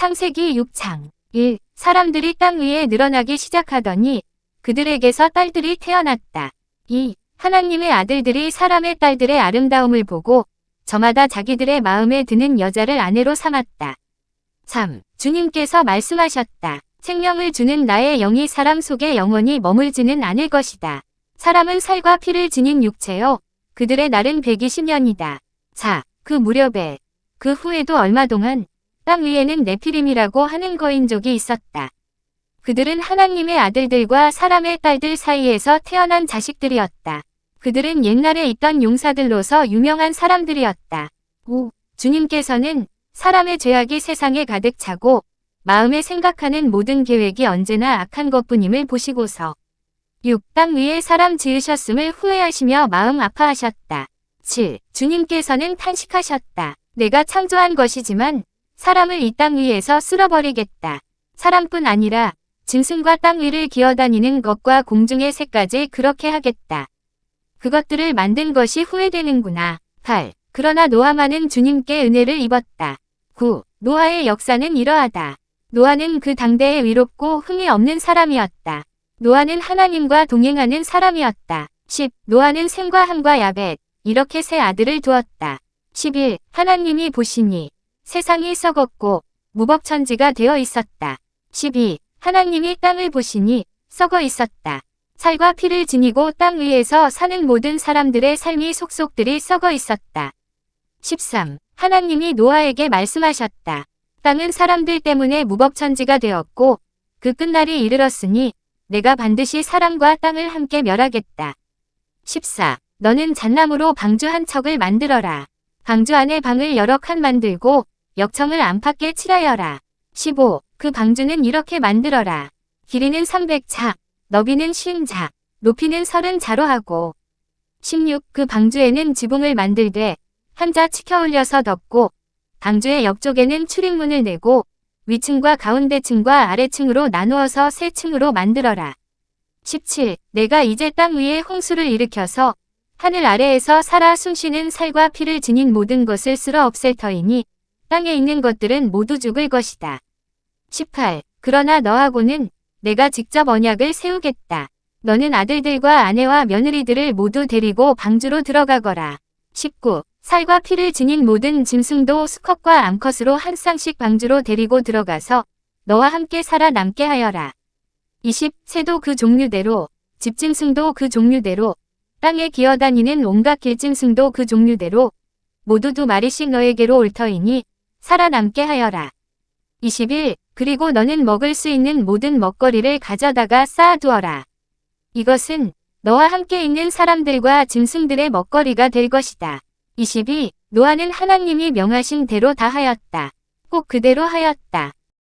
창세기 6장 1. 사람들이 땅 위에 늘어나기 시작하더니 그들에게서 딸들이 태어났다. 2. 하나님의 아들들이 사람의 딸들의 아름다움을 보고 저마다 자기들의 마음에 드는 여자를 아내로 삼았다. 3. 주님께서 말씀하셨다. 생명을 주는 나의 영이 사람 속에 영원히 머물지는 않을 것이다. 사람은 살과 피를 지닌 육체요. 그들의 날은 120년이다. 4. 그 무렵에 그 후에도 얼마 동안 땅 위에는 네피림이라고 하는 거인족이 있었다. 그들은 하나님의 아들들과 사람의 딸들 사이에서 태어난 자식들이었다. 그들은 옛날에 있던 용사들로서 유명한 사람들이었다. 5. 주님께서는 사람의 죄악이 세상에 가득 차고 마음에 생각하는 모든 계획이 언제나 악한 것뿐임을 보시고서 6. 땅 위에 사람 지으셨음을 후회하시며 마음 아파하셨다. 7. 주님께서는 탄식하셨다. 내가 창조한 것이지만 사람을 이 땅 위에서 쓸어버리겠다. 사람뿐 아니라 짐승과 땅 위를 기어다니는 것과 공중의 새까지 그렇게 하겠다. 그것들을 만든 것이 후회되는구나. 8. 그러나 노아만은 주님께 은혜를 입었다. 9. 노아의 역사는 이러하다. 노아는 그 당대에 위롭고 흠이 없는 사람이었다. 노아는 하나님과 동행하는 사람이었다. 10. 노아는 셈과 함과 야벳, 이렇게 세 아들을 두었다. 11. 하나님이 보시니 세상이 썩었고 무법천지가 되어 있었다. 12. 하나님이 땅을 보시니 썩어 있었다. 살과 피를 지니고 땅 위에서 사는 모든 사람들의 삶이 속속들이 썩어 있었다. 13. 하나님이 노아에게 말씀하셨다. 땅은 사람들 때문에 무법천지가 되었고 그 끝날이 이르렀으니 내가 반드시 사람과 땅을 함께 멸하겠다. 14. 너는 잣나무로 방주 한 척을 만들어라. 방주 안에 방을 여러 칸 만들고 역청을 안팎에 칠하여라. 15. 그 방주는 이렇게 만들어라. 길이는 300자, 너비는 50자, 높이는 30자로 하고. 16. 그 방주에는 지붕을 만들되 한자 치켜 올려서 덮고 방주의 옆쪽에는 출입문을 내고 위층과 가운데층과 아래층으로 나누어서 세 층으로 만들어라. 17. 내가 이제 땅 위에 홍수를 일으켜서 하늘 아래에서 살아 숨쉬는 살과 피를 지닌 모든 것을 쓸어 없앨 터이니 땅에 있는 것들은 모두 죽을 것이다. 18. 그러나 너하고는 내가 직접 언약을 세우겠다. 너는 아들들과 아내와 며느리들을 모두 데리고 방주로 들어가거라. 19. 살과 피를 지닌 모든 짐승도 수컷과 암컷으로 한 쌍씩 방주로 데리고 들어가서 너와 함께 살아남게 하여라. 20. 새도 그 종류대로, 집짐승도 그 종류대로, 땅에 기어다니는 온갖 길짐승도 그 종류대로, 모두 두 마리씩 너에게로 올 터이니 살아남게 하여라. 21. 그리고 너는 먹을 수 있는 모든 먹거리를 가져다가 쌓아두어라. 이것은 너와 함께 있는 사람들과 짐승들의 먹거리가 될 것이다. 22. 노아는 하나님이 명하신 대로 다 하였다. 꼭 그대로 하였다.